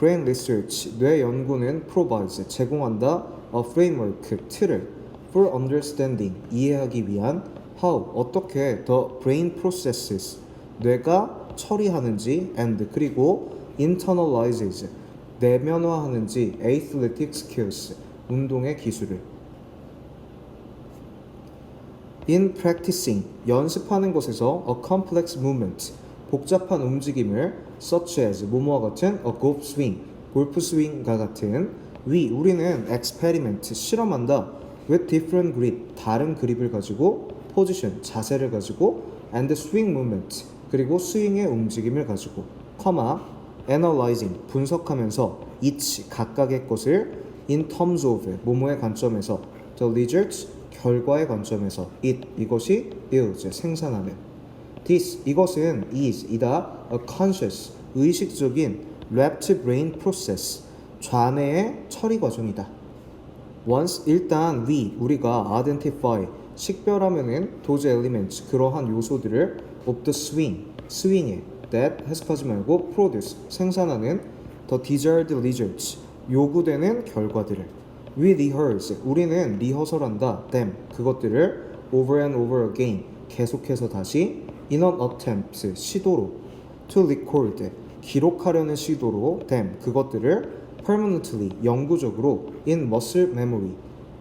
brain research 뇌 연구는 provides 제공한다 a framework 틀을 for understanding 이해하기 위한 how 어떻게 the brain processes 뇌가 처리하는지 and 그리고 internalizes 내면화하는지 athletic skills 운동의 기술을 in practicing 연습하는 것에서 a complex movement 복잡한 움직임을 such as 뭐뭐와 같은 a golf swing 골프 스윙과 같은 we 우리는 experiment 실험한다 with different grip 다른 그립을 가지고 position 자세를 가지고 and swing movement 그리고 스윙의 움직임을 가지고 comma analyzing 분석하면서 each 각각의 것을 in terms of 뭐뭐의 관점에서 the results 결과의 관점에서 it 이것이 builds 생산하는 this 이것은 is 이다 a conscious 의식적인 left brain process 좌뇌의 처리 과정이다. once 일단 we 우리가 identify 식별하면은 those elements 그러한 요소들을 of the swing 스윙에 that 해석하지 말고 produce 생산하는 the desired results 요구되는 결과들을 we rehearse 우리는 리허설한다 them 그것들을 over and over again 계속해서 다시 in an attempt 시도로 to record 기록하려는 시도로 them 그것들을 permanently 영구적으로 in muscle memory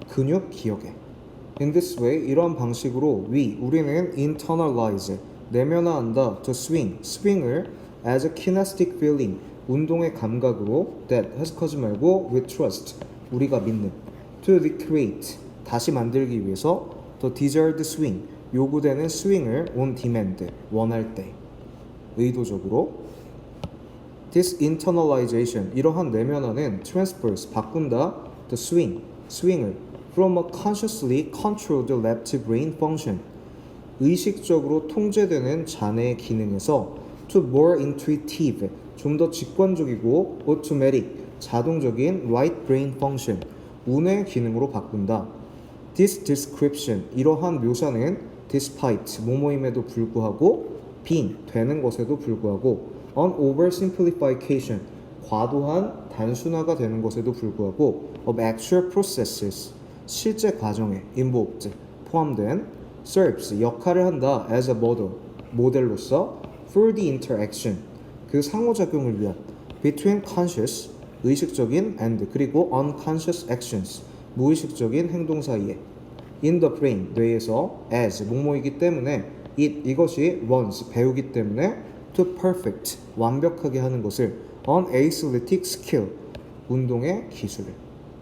근육 기억에 in this way 이러한 방식으로 we 우리는 internalize 내면화한다 to swing swing을 as a kinesthetic feeling 운동의 감각으로 that 해석하지 말고 with trust 우리가 믿는 to recreate 다시 만들기 위해서 the desired swing 요구되는 스윙을 on demand 원할 때 의도적으로 This internalization 이러한 내면화는 transfers 바꾼다 the swing 스윙을 from a consciously controlled left brain function 의식적으로 통제되는 자뇌의 기능에서 to more intuitive 좀 더 직관적이고 automatic 자동적인 right brain function 운의 기능으로 바꾼다. This description 이러한 묘사는 despite 모모임에도 불구하고 being 되는 것에도 불구하고 an oversimplification 과도한 단순화가 되는 것에도 불구하고 of actual processes 실제 과정에 involved 포함된 serves 역할을 한다 as a model 모델로서 for the interaction 그 상호작용을 위한 between conscious 의식적인 and 그리고 unconscious actions 무의식적인 행동 사이에 in the brain 뇌에서 as 목모이기 때문에 it 이것이 once 배우기 때문에 to perfect 완벽하게 하는 것을 an athletic skill 운동의 기술을